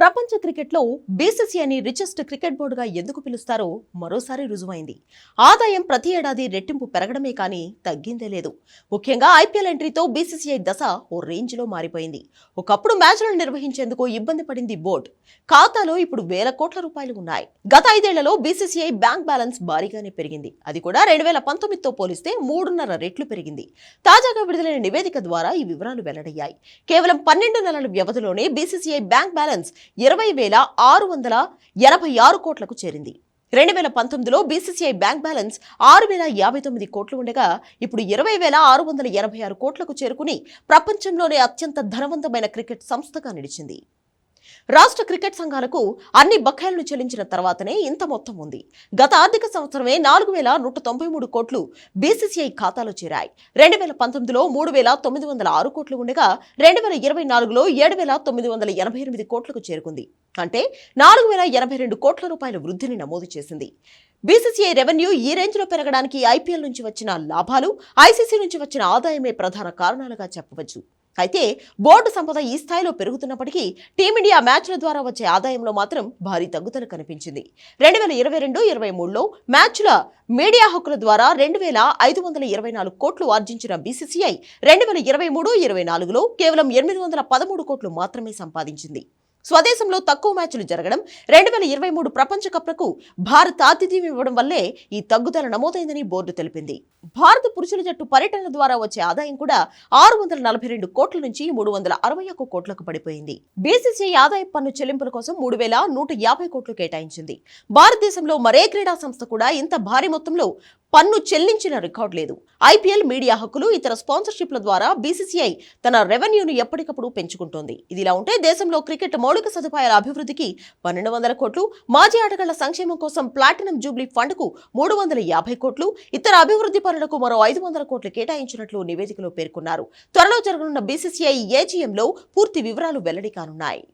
ప్రపంచ క్రికెట్లో బీసీసీఐని richest cricket బోర్డుగా ఎందుకు పిలుస్తారో మరోసారి రుజువైంది. ఆదాయం ప్రతి ఏడాది రెట్టింపు పెరగడమే కానీ తగ్గిందే లేదు. ముఖ్యంగా ఐపీఎల్ ఎంట్రీతో బీసీసీఐ దశ ఓ రేంజ్లో మారిపోయింది. ఒకప్పుడు మ్యాచ్లను నిర్వహించేందుకు ఇబ్బంది పడింది బోర్డు. ఖాతాలో ఇప్పుడు వేల కోట్ల రూపాయలు ఉన్నాయి. గత ఐదేళ్ళలో బీసీసీఐ బ్యాంక్ బ్యాలెన్స్ భారీగానే పెరిగింది. అది కూడా రెండు వేల పంతొమ్మిదితో పోలిస్తే మూడున్నర రెట్లు పెరిగింది. తాజాగా విడుదలైన నివేదిక ద్వారా ఈ వివరాలు వెల్లడయ్యాయి. కేవలం పన్నెండు నెలల వ్యవధిలోనే బీసీసీఐ బ్యాంక్ బ్యాలెన్స్ ఇరవై వేల ఆరు వందల ఎనభై ఆరు కోట్లకు చేరింది. రెండు వేల పంతొమ్మిదిలో బీసీసీఐ బ్యాంక్ బ్యాలెన్స్ ఆరు వేల యాభై తొమ్మిది కోట్లు ఉండగా ఇప్పుడు ఇరవై వేల ఆరు వందల ఎనభై ఆరు కోట్లకు చేరుకుని ప్రపంచంలోనే అత్యంత ధనవంతమైన క్రికెట్ సంస్థగా నిలిచింది. రాష్ట్ర క్రికెట్ సంఘాలకు అన్ని బకాయిలను చెల్లించిన తర్వాతనే ఇంత మొత్తం ఉంది. గత ఆర్థిక సంవత్సరమే నాలుగు వేల నూట తొంభై మూడు కోట్లు బీసీసీఐ ఖాతాలో చేరాయి. రెండు వేల పంతొమ్మిదిలో మూడు వేల తొమ్మిది వందల ఆరు కోట్లు ఉండగా రెండు వేల ఇరవై నాలుగులో ఏడు వేల తొమ్మిది వందల ఎనభై ఎనిమిది కోట్లకు చేరుకుంది. అంటే నాలుగు వేల ఎనభై రెండు కోట్ల రూపాయల వృద్ధిని నమోదు చేసింది. బీసీసీఐ రెవెన్యూ ఈ రేంజ్లో పెరగడానికి ఐపీఎల్ నుంచి వచ్చిన లాభాలు ఐసీసీ నుంచి వచ్చిన ఆదాయమే ప్రధాన కారణాలుగా చెప్పవచ్చు. అయితే బోర్డు సంపద ఈ స్థాయిలో పెరుగుతున్నప్పటికీ టీమిండియా మ్యాచ్ల ద్వారా వచ్చే ఆదాయంలో మాత్రం భారీ తగ్గుదల కనిపించింది. రెండు వేల ఇరవై రెండు ఇరవై మూడులో మ్యాచ్ల మీడియా హక్కుల ద్వారా రెండు వేల ఐదు వందల ఇరవై నాలుగు కోట్లు ఆర్జించిన బీసీసీఐ రెండు వేల ఇరవై మూడు ఇరవై నాలుగులో కేవలం ఎనిమిది వందల పదమూడు కోట్లు మాత్రమే సంపాదించింది. స్వదేశంలో తక్కువ మ్యాచ్లు జరగడం రెండు వేల ఇరవై మూడు ప్రపంచ కప్లకు భారత్ ఆతిథ్యం ఇవ్వడం వల్లే ఈ తగ్గుదల నమోదైందని బోర్డు తెలిపింది. భారత పురుషుల జట్టు పర్యటనల ద్వారా వచ్చే ఆదాయం కూడా ఆరు వందల నలభై రెండు కోట్ల నుంచి మూడు వందల అరవై ఒక్క కోట్లకు పడిపోయింది. బీసీసీ ఆదాయ పన్ను చెల్లింపుల కోసం మూడు వేల నూట యాభై కోట్లు కేటాయించింది. భారతదేశంలో మరే క్రీడా సంస్థ కూడా ఇంత భారీ మొత్తంలో పన్ను చెల్లించిన రికార్డు లేదు. ఐపీఎల్ మీడియా హక్కులు ఇతర స్పాన్సర్షిప్ల ద్వారా బీసీసీఐ తన రెవెన్యూను ఎప్పటికప్పుడు పెంచుకుంటోంది. ఇదిలా ఉంటే దేశంలో క్రికెట్ మౌలిక సదుపాయాల అభివృద్ధికి పన్నెండు వందల కోట్లు మాజీ ఆటగాళ్ళ సంక్షేమం కోసం ప్లాటినం జూబ్లీ ఫండ్కు మూడు వందల యాభై కోట్లు ఇతర అభివృద్ధి పనులకు మరో ఐదు వందల కోట్లు కేటాయించినట్లు నివేదికలో పేర్కొన్నారు. త్వరలో జరగనున్న బీసీసీఐ ఏజీఎంలో పూర్తి వివరాలు వెల్లడి కానున్నాయి.